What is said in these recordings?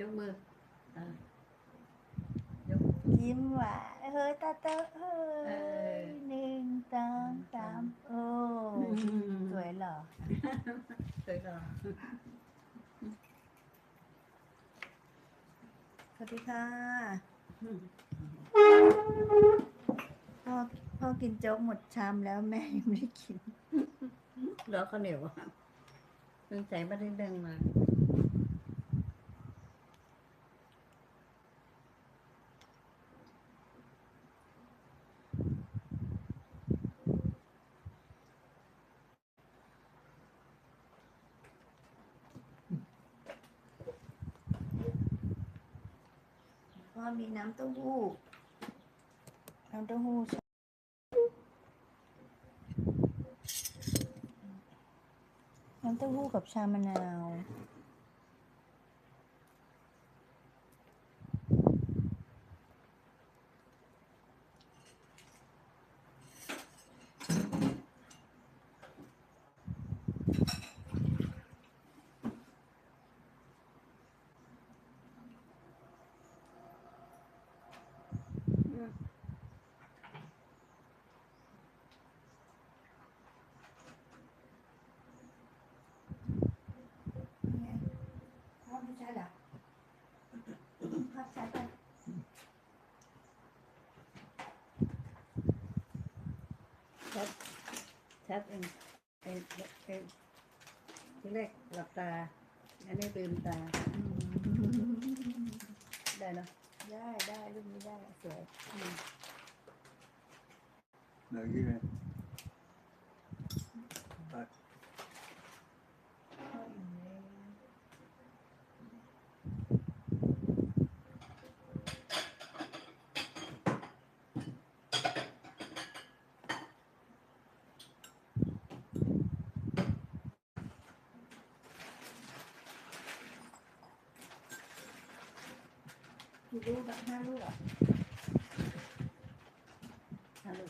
ยกมืออะยิ้มหวานเฮ้ยตาเตอเฮ้เออยหนึ่งสองสามโอ้สวยเหรอสวยก่อนสวัสดีค่ะพ่อพ่อกินโจ๊กหมดชามแล้วแม่ยังไม่ได้กินรอข้าวเหนียวอะสงสัยไม่ได้เดินมา พ่อมีน้ำเต้าหู้ น้ำเต้าหู้น้ำเต้าหู้กับชามะนาว นี่ไงพ่อไม่ใช่เหรอพ่อใช่ปะชัดชัดเองเองเองที่แรกหลับตา อันนี้ลืมตาอืมได้เนอะได้ได้รูปนี้ได้สวยอืม Now you can. But พ่ออิ่มแล้ว กี่ ลูกอะห้าลูกเหรอะฮัลโหล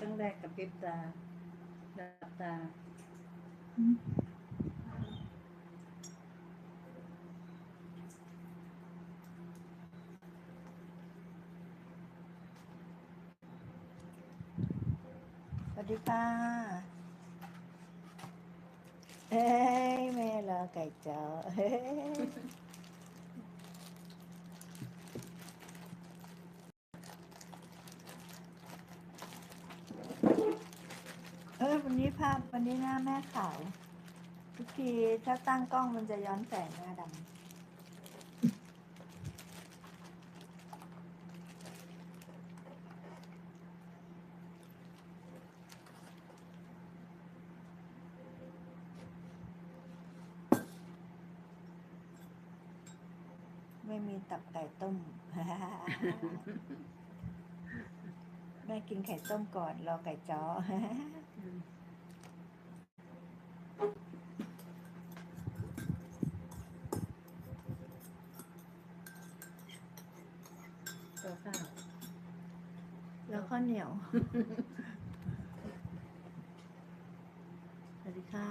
ต้องแรกกับพริบตาหลับตา ดีค่ะเฮ้ยแม่รอไก่จอเฮ้ยเออวันนี้ภาพวันนี้หน้าแม่ขาวทุกทีถ้าตั้งกล้องมันจะย้อนแสงหน้าดำ ไม่มีตับไก่ต้ม แม่กินไข่ต้มก่อนรอไก่จ้อตัวข้าวแล้วข้าวเหนียว สวัสดีค่ะ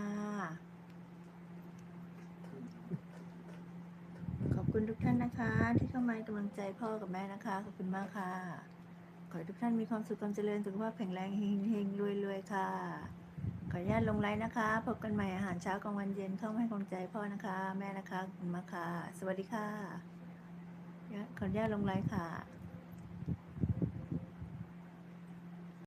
ขอบ คุณทุกท่านนะคะ ที่เข้ามาให้กำลังใจพ่อกับแม่นะคะ ขอบคุณมากค่ะ ขอให้ทุกท่านมีความสุขความเจริญสุขภาพแข็งแรงเฮงเฮงรวยรวยๆค่ะ ขออนุญาตลงไลน์นะคะ พบกันใหม่อาหารเช้ากลางวันเย็นเข้ามาให้กำลังใจพ่อนะคะ แม่นะคะขอบคุณมากค่ะ สวัสดีค่ะ ขออนุญาตลงไลน์ค่ะ